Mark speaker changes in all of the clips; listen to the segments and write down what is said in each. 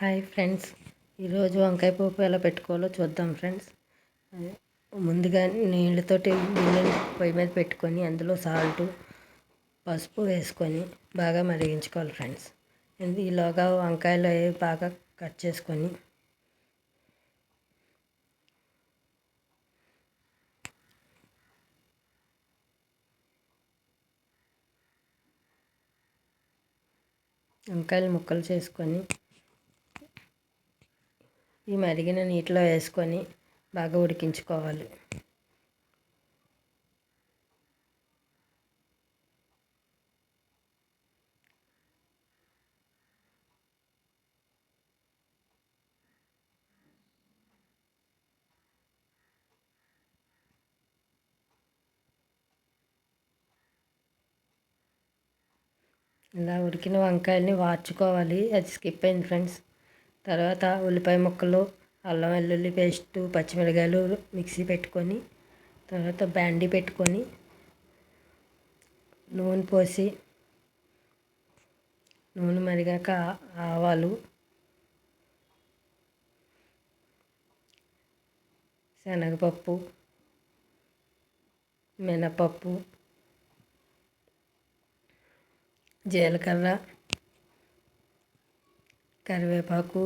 Speaker 1: Hi friends. ఈరోజు వంకాయ పప్పు ఎలా పెట్టుకోవాలో చూద్దాం ఫ్రెండ్స్. ముందుగా నీళ్ళతోటి గిన్నె పొయ్యి మీద పెట్టుకొని అందులో సాల్ట్ పసుపు వేసుకొని బాగా మరిగించుకోవాలి ఫ్రెండ్స్. ఈలోగా వంకాయలు బాగా కట్ చేసుకొని వంకాయలు ముక్కలు చేసుకొని ఈ మరిగిన నీటిలో వేసుకొని బాగా ఉడికించుకోవాలి. ఇలా ఉడికిన వంకాయల్ని వార్చుకోవాలి. అది స్కిప్ అయింది ఫ్రెండ్స్. తర్వాత ఉల్లిపాయ ముక్కలు అల్లం వెల్లుల్లి పేస్ట్ పచ్చిమిరకాయలు మిక్సీ పెట్టుకొని తర్వాత బ్యాండీ పెట్టుకొని నూనె పోసి నూనె మరిగాక ఆవాలు శనగపప్పు మినపప్పు జీలకర్ర కరివేపాకు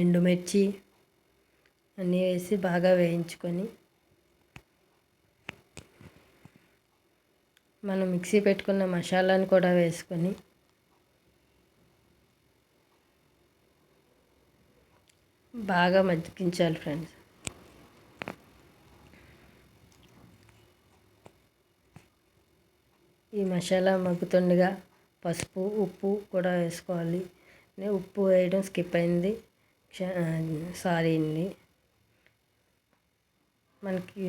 Speaker 1: ఎండుమిర్చి అన్నీ వేసి బాగా వేయించుకొని మనం మిక్సీ పెట్టుకున్న మసాలాను కూడా వేసుకొని బాగా మతికించాలి ఫ్రెండ్స్. ఈ మసాలా మగ్గుతుండగా పసుపు ఉప్పు కూడా వేసుకోవాలి. ఉప్పు వేయడం స్కిప్ అయింది. సారీ అండి. మనకి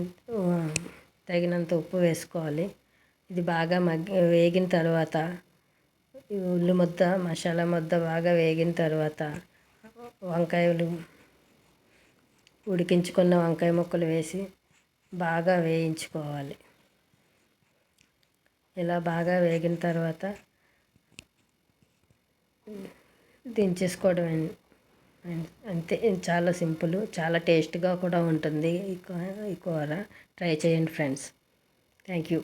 Speaker 1: తగినంత ఉప్పు వేసుకోవాలి. ఇది బాగా మగ్గి వేగిన తర్వాత ఈ ఉల్లి ముద్ద మసాలా ముద్ద బాగా వేగిన తర్వాత వంకాయలు ఉడికించుకున్న వంకాయ ముక్కలు వేసి బాగా వేయించుకోవాలి. ఇలా బాగా వేగిన తర్వాత దించేసుకోవడం అంతే. చాలా సింపుల్ చాలా టేస్ట్గా కూడా ఉంటుంది ఈ కూర. ట్రై చేయండి ఫ్రెండ్స్. Thank you.